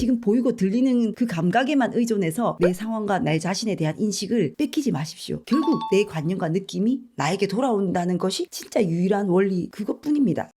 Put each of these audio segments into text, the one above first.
지금 보이고 들리는 그 감각에만 의존해서 내 상황과 내 자신에 대한 인식을 뺏기지 마십시오. 결국 내 관념과 느낌이 나에게 돌아온다는 것이 진짜 유일한 원리 그것뿐입니다.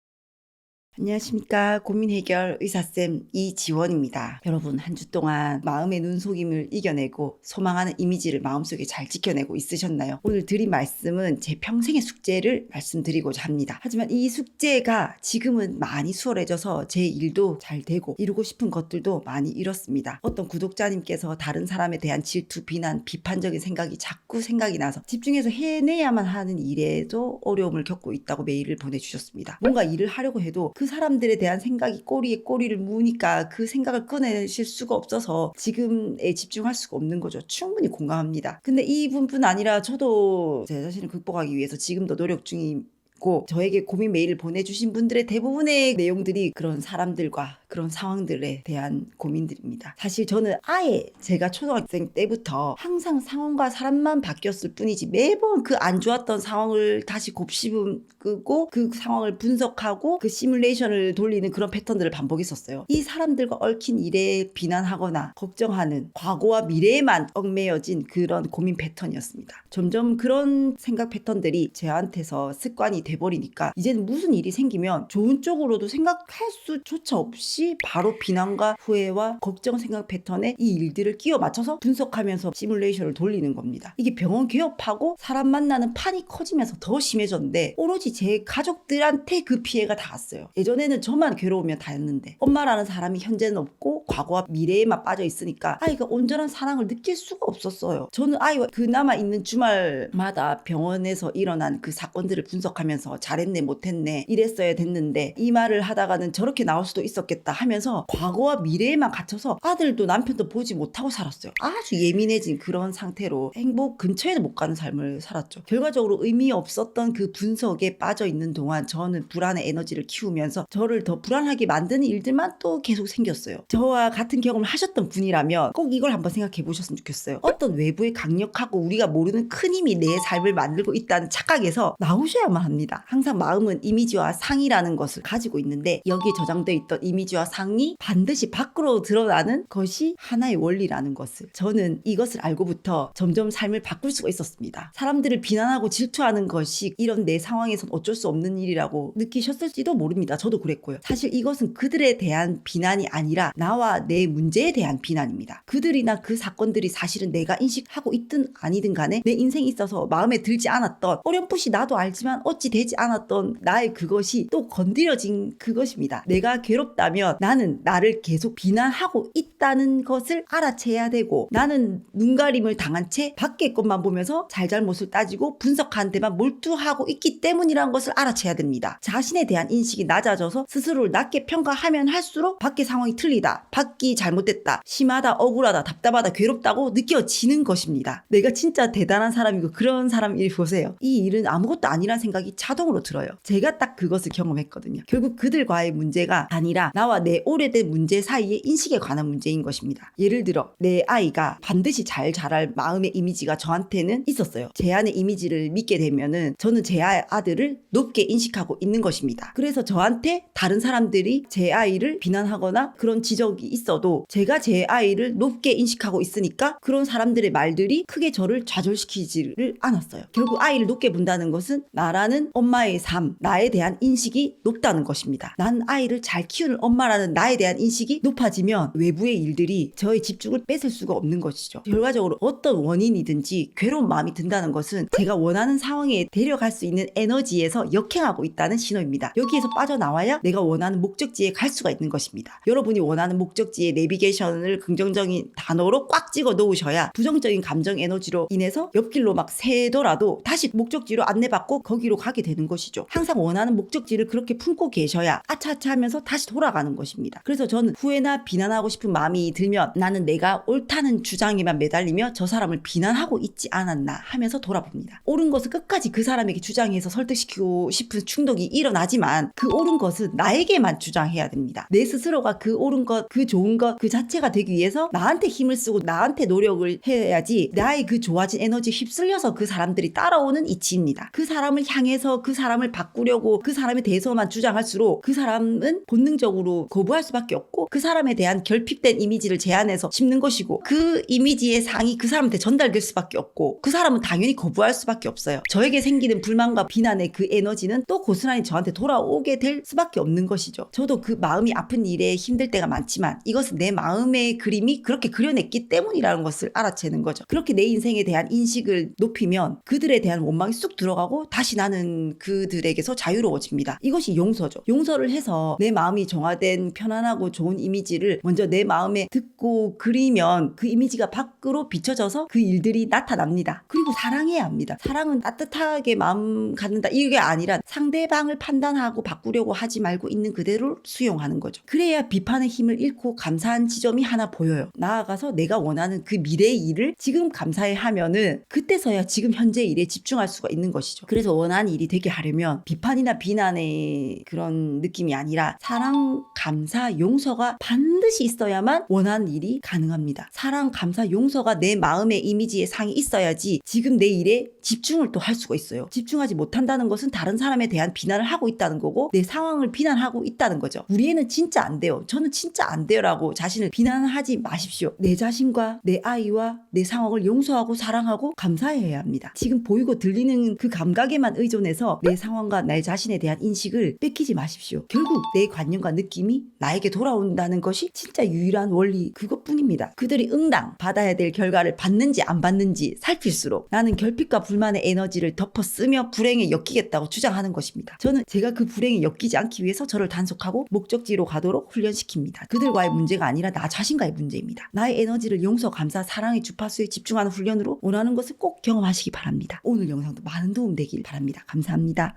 안녕하십니까 고민 해결 의사쌤 이지원입니다. 여러분 한 주 동안 마음의 눈속임을 이겨내고 소망하는 이미지를 마음속에 잘 지켜내고 있으셨나요? 오늘 드린 말씀은 제 평생의 숙제를 말씀드리고자 합니다. 하지만 이 숙제가 지금은 많이 수월해져서 제 일도 잘 되고 이루고 싶은 것들도 많이 이뤘습니다. 어떤 구독자님께서 다른 사람에 대한 질투, 비난, 비판적인 생각이 자꾸 생각이 나서 집중해서 해내야만 하는 일에도 어려움을 겪고 있다고 메일을 보내주셨습니다. 뭔가 일을 하려고 해도 그 사람들에 대한 생각이 꼬리에 꼬리를 무니까 그 생각을 꺼내실 수가 없어서 지금에 집중할 수가 없는 거죠. 충분히 공감합니다. 근데 이분뿐 아니라 저도 제 자신을 극복하기 위해서 지금도 노력 중이 고 저에게 고민 메일을 보내주신 분들의 대부분의 내용들이 그런 사람들과 그런 상황들에 대한 고민들입니다. 사실 저는 아예 제가 초등학생 때부터 항상 상황과 사람만 바뀌었을 뿐이지 매번 그 안 좋았던 상황을 다시 곱씹고 그 상황을 분석하고 그 시뮬레이션을 돌리는 그런 패턴들을 반복했었어요. 이 사람들과 얽힌 일에 비난하거나 걱정하는 과거와 미래에만 얽매여진 그런 고민 패턴이었습니다. 점점 그런 생각 패턴들이 저한테서 습관이 돼버리니까 이제는 무슨 일이 생기면 좋은 쪽으로도 생각할 수조차 없이 바로 비난과 후회와 걱정 생각 패턴에 이 일들을 끼워 맞춰서 분석하면서 시뮬레이션을 돌리는 겁니다. 이게 병원 개업하고 사람 만나는 판이 커지면서 더 심해졌는데 오로지 제 가족들한테 그 피해가 닿았어요. 예전에는 저만 괴로우면 다였는데 엄마라는 사람이 현재는 없고 과거와 미래에만 빠져 있으니까 아이가 온전한 사랑을 느낄 수가 없었어요. 저는 아이와 그 남아 있는 주말마다 병원에서 일어난 그 사건들을 분석하면서 잘했네 못했네 이랬어야 됐는데 이 말을 하다가는 저렇게 나올 수도 있었겠다 하면서 과거와 미래에만 갇혀서 아들도 남편도 보지 못하고 살았어요. 아주 예민해진 그런 상태로 행복 근처에도 못 가는 삶을 살았죠. 결과적으로 의미 없었던 그 분석에 빠져 있는 동안 저는 불안의 에너지를 키우면서 저를 더 불안하게 만드는 일들만 또 계속 생겼어요. 저와 같은 경험을 하셨던 분이라면 꼭 이걸 한번 생각해 보셨으면 좋겠어요. 어떤 외부의 강력하고 우리가 모르는 큰 힘이 내 삶을 만들고 있다는 착각에서 나오셔야만 합니다. 항상 마음은 이미지와 상이라는 것을 가지고 있는데 여기에 저장되어 있던 이미지와 상이 반드시 밖으로 드러나는 것이 하나의 원리라는 것을 저는 이것을 알고부터 점점 삶을 바꿀 수가 있었습니다. 사람들을 비난하고 질투하는 것이 이런 내 상황에선 어쩔 수 없는 일이라고 느끼셨을지도 모릅니다. 저도 그랬고요. 사실 이것은 그들에 대한 비난이 아니라 나와 내 문제에 대한 비난입니다. 그들이나 그 사건들이 사실은 내가 인식하고 있든 아니든 간에 내 인생에 있어서 마음에 들지 않았던 어렴풋이 나도 알지만 어찌 되지 않았던 나의 그것이 또 건드려진 그것입니다. 내가 괴롭다면 나는 나를 계속 비난하고 있다는 것을 알아채야 되고 나는 눈가림을 당한 채 밖의 것만 보면서 잘잘못을 따지고 분석하는 데만 몰두하고 있기 때문이라는 것을 알아채야 됩니다. 자신에 대한 인식이 낮아져서 스스로를 낮게 평가하면 할수록 밖의 상황이 틀리다, 밖이 잘못됐다, 심하다, 억울하다, 답답하다, 괴롭다고 느껴지는 것입니다. 내가 진짜 대단한 사람이고 그런 사람이 보세요. 이 일은 아무것도 아니란 생각이 자동으로 들어요. 제가 딱 그것을 경험했거든요. 결국 그들과의 문제가 아니라 나와 내 오래된 문제 사이의 인식에 관한 문제인 것입니다. 예를 들어 내 아이가 반드시 잘 자랄 마음의 이미지가 저한테는 있었어요. 제 안의 이미지를 믿게 되면은 저는 제 아- 아들을 높게 인식하고 있는 것입니다. 그래서 저한테 다른 사람들이 제 아이를 비난하거나 그런 지적이 있어도 제가 제 아이를 높게 인식하고 있으니까 그런 사람들의 말들이 크게 저를 좌절시키지를 않았어요. 결국 아이를 높게 본다는 것은 나라는 엄마의 삶, 나에 대한 인식이 높다는 것입니다. 난 아이를 잘 키우는 엄마라는 나에 대한 인식이 높아지면 외부의 일들이 저의 집중을 뺏을 수가 없는 것이죠. 결과적으로 어떤 원인이든지 괴로운 마음이 든다는 것은 제가 원하는 상황에 데려갈 수 있는 에너지에서 역행하고 있다는 신호입니다. 여기에서 빠져나와야 내가 원하는 목적지에 갈 수가 있는 것입니다. 여러분이 원하는 목적지의 내비게이션을 긍정적인 단어로 꽉 찍어 놓으셔야 부정적인 감정 에너지로 인해서 옆길로 막 새더라도 다시 목적지로 안내받고 거기로 가게 되는 것이죠. 항상 원하는 목적지를 그렇게 품고 계셔야 아차아차 하면서 다시 돌아가는 것입니다. 그래서 저는 후회나 비난하고 싶은 마음이 들면 나는 내가 옳다는 주장에만 매달리며 저 사람을 비난하고 있지 않았나 하면서 돌아봅니다. 옳은 것을 끝까지 그 사람에게 주장해서 설득시키고 싶은 충동이 일어나지만 그 옳은 것은 나에게만 주장해야 됩니다. 내 스스로가 그 옳은 것, 그 좋은 것, 그 자체가 되기 위해서 나한테 힘을 쓰고 나한테 노력을 해야지 나의 그 좋아진 에너지 휩쓸려서 그 사람들이 따라오는 이치입니다. 그 사람을 향해서 계속해서 그 사람을 바꾸려고 그 사람에 대해서만 주장할수록 그 사람은 본능적으로 거부할 수밖에 없고 그 사람에 대한 결핍된 이미지를 제안해서 심는 것이고 그 이미지의 상이 그 사람한테 전달될 수밖에 없고 그 사람은 당연히 거부할 수밖에 없어요. 저에게 생기는 불만과 비난의 그 에너지는 또 고스란히 저한테 돌아오게 될 수밖에 없는 것이죠. 저도 그 마음이 아픈 일에 힘들 때가 많지만 이것은 내 마음의 그림이 그렇게 그려냈기 때문이라는 것을 알아채는 거죠. 그렇게 내 인생에 대한 인식을 높이면 그들에 대한 원망이 쑥 들어가고 다시 나는 그들에게서 자유로워집니다. 이것이 용서죠. 용서를 해서 내 마음이 정화된 편안하고 좋은 이미지를 먼저 내 마음에 듣고 그리면 그 이미지가 밖으로 비춰져서 그 일들이 나타납니다. 그리고 사랑해야 합니다. 사랑은 따뜻하게 마음 갖는다 이게 아니라 상대방을 판단하고 바꾸려고 하지 말고 있는 그대로 수용하는 거죠. 그래야 비판의 힘을 잃고 감사한 지점이 하나 보여요. 나아가서 내가 원하는 그 미래의 일을 지금 감사해 하면은 그때서야 지금 현재 일에 집중할 수가 있는 것이죠. 그래서 원하는 일이 되게 하려면 비판이나 비난의 그런 느낌이 아니라 사랑, 감사, 용서가 반드시 있어야만 원하는 일이 가능합니다. 사랑, 감사, 용서가 내 마음의 이미지의 상이 있어야지 지금 내 일에 집중을 또 할 수가 있어요. 집중하지 못한다는 것은 다른 사람에 대한 비난을 하고 있다는 거고 내 상황을 비난하고 있다는 거죠. 우리 애는 진짜 안 돼요. 저는 진짜 안 돼요라고 자신을 비난하지 마십시오. 내 자신과 내 아이와 내 상황을 용서하고 사랑하고 감사해야 합니다. 지금 보이고 들리는 그 감각에만 의존해서 내 상황과 내 자신에 대한 인식을 뺏기지 마십시오. 결국 내 관념과 느낌이 나에게 돌아온다는 것이 진짜 유일한 원리 그것뿐입니다. 그들이 응당 받아야 될 결과를 받는지 안 받는지 살필수록 나는 결핍과 불만의 에너지를 덮어 쓰며 불행에 엮이겠다고 주장하는 것입니다. 저는 제가 그 불행에 엮이지 않기 위해서 저를 단속하고 목적지로 가도록 훈련시킵니다. 그들과의 문제가 아니라 나 자신과의 문제입니다. 나의 에너지를 용서, 감사, 사랑의 주파수에 집중하는 훈련으로 원하는 것을 꼭 경험하시기 바랍니다. 오늘 영상도 많은 도움 되길 바랍니다. 감사합니다.